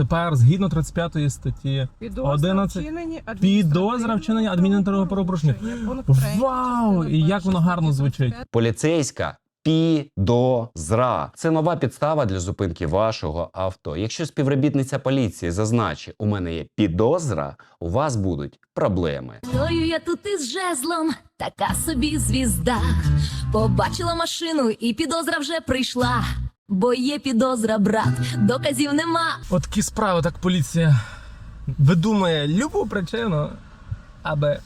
Тепер, згідно 35 статті, Підозра 11. вчинені Підозра вчинення адміністративного правопорушення. Вау! І як воно гарно звучить. Поліцейська підозра. Це нова підстава для зупинки вашого авто. Якщо співробітниця поліції зазначить, у мене є підозра, у вас будуть проблеми. Стою я тут із жезлом, така собі звізда. Побачила машину, і підозра вже прийшла. Бо є підозра, брат, доказів нема. От такі справи, так поліція видумує любу причину, аби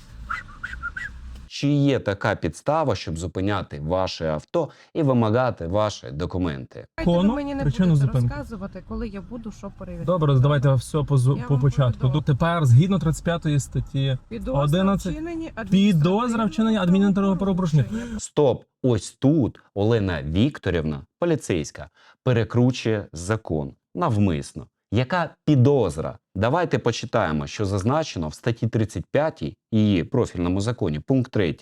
Чи є така підстава, щоб зупиняти ваше авто і вимагати ваші документи? Ви Кону, мені не причину будете зупинки. розказувати, коли я буду що перевіряти. добре, давайте все по, зу- Я по вам початку. повідомлю. Тепер, згідно 35 статті, Підозра 11. вчинені Підозра вчинення адміністративного правопорушення. Стоп! Ось тут Олена Вікторівна, поліцейська, перекручує закон навмисно. Яка підозра? Давайте почитаємо, що зазначено в статті 35 її профільному законі, пункт 3.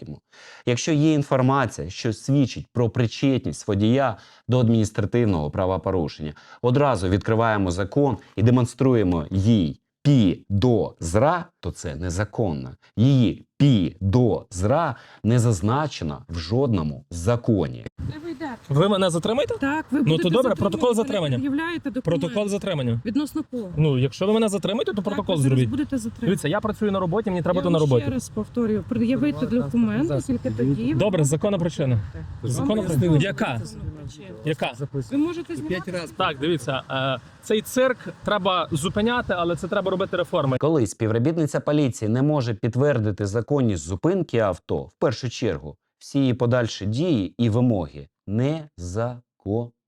Якщо є інформація, що свідчить про причетність водія до адміністративного правопорушення, одразу відкриваємо закон і демонструємо їй підозра, то це незаконно. Її підозра не зазначена в жодному законі. Ви мене затримаєте? Так, ви Ну, то добре, затримані, протокол ви не затримання. пред'являєте документи. Протокол затримання. Відносно кого? Ну, якщо ви мене затримаєте, то Так, протокол ви зараз зробіть. будете затримані. Дивіться, я працюю на роботі, мені треба я бути на вам роботі. ще раз повторюю, пред'явити документи, тільки тоді. ви Добре, законна причина. Законна причина. Яка? Яка? Ви можете знімати? Так, дивіться, е, цей цирк треба зупиняти, але це треба робити реформи. Коли співробітниця поліції не може підтвердити законність зупинки авто, в першу чергу всі її подальші дії і вимоги незаконні.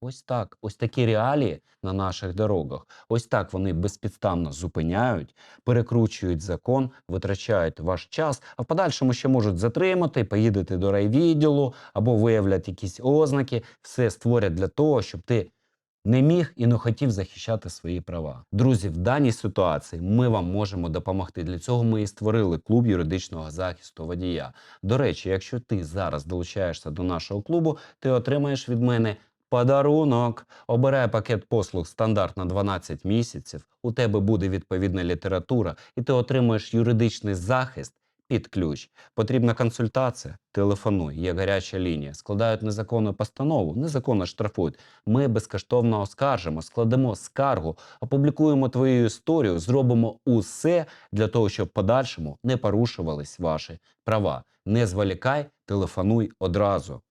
Ось так, ось такі реалії на наших дорогах. Ось так вони безпідставно зупиняють, перекручують закон, витрачають ваш час, а в подальшому ще можуть затримати, поїдете до райвідділу або виявлять якісь ознаки. Все створять для того, щоб ти не міг і не хотів захищати свої права. Друзі, в даній ситуації ми вам можемо допомогти. Для цього ми і створили клуб юридичного захисту водія. До речі, якщо ти зараз долучаєшся до нашого клубу, ти отримаєш від мене. Подарунок. Обирай пакет послуг стандарт на 12 місяців. У тебе буде відповідна література, і ти отримуєш юридичний захист під ключ. Потрібна консультація? Телефонуй, є гаряча лінія. Складають незаконну постанову, незаконно штрафують. Ми безкоштовно оскаржимо, складемо скаргу, опублікуємо твою історію, зробимо усе для того, щоб в подальшому не порушувались ваші права. Не зволікай, телефонуй одразу.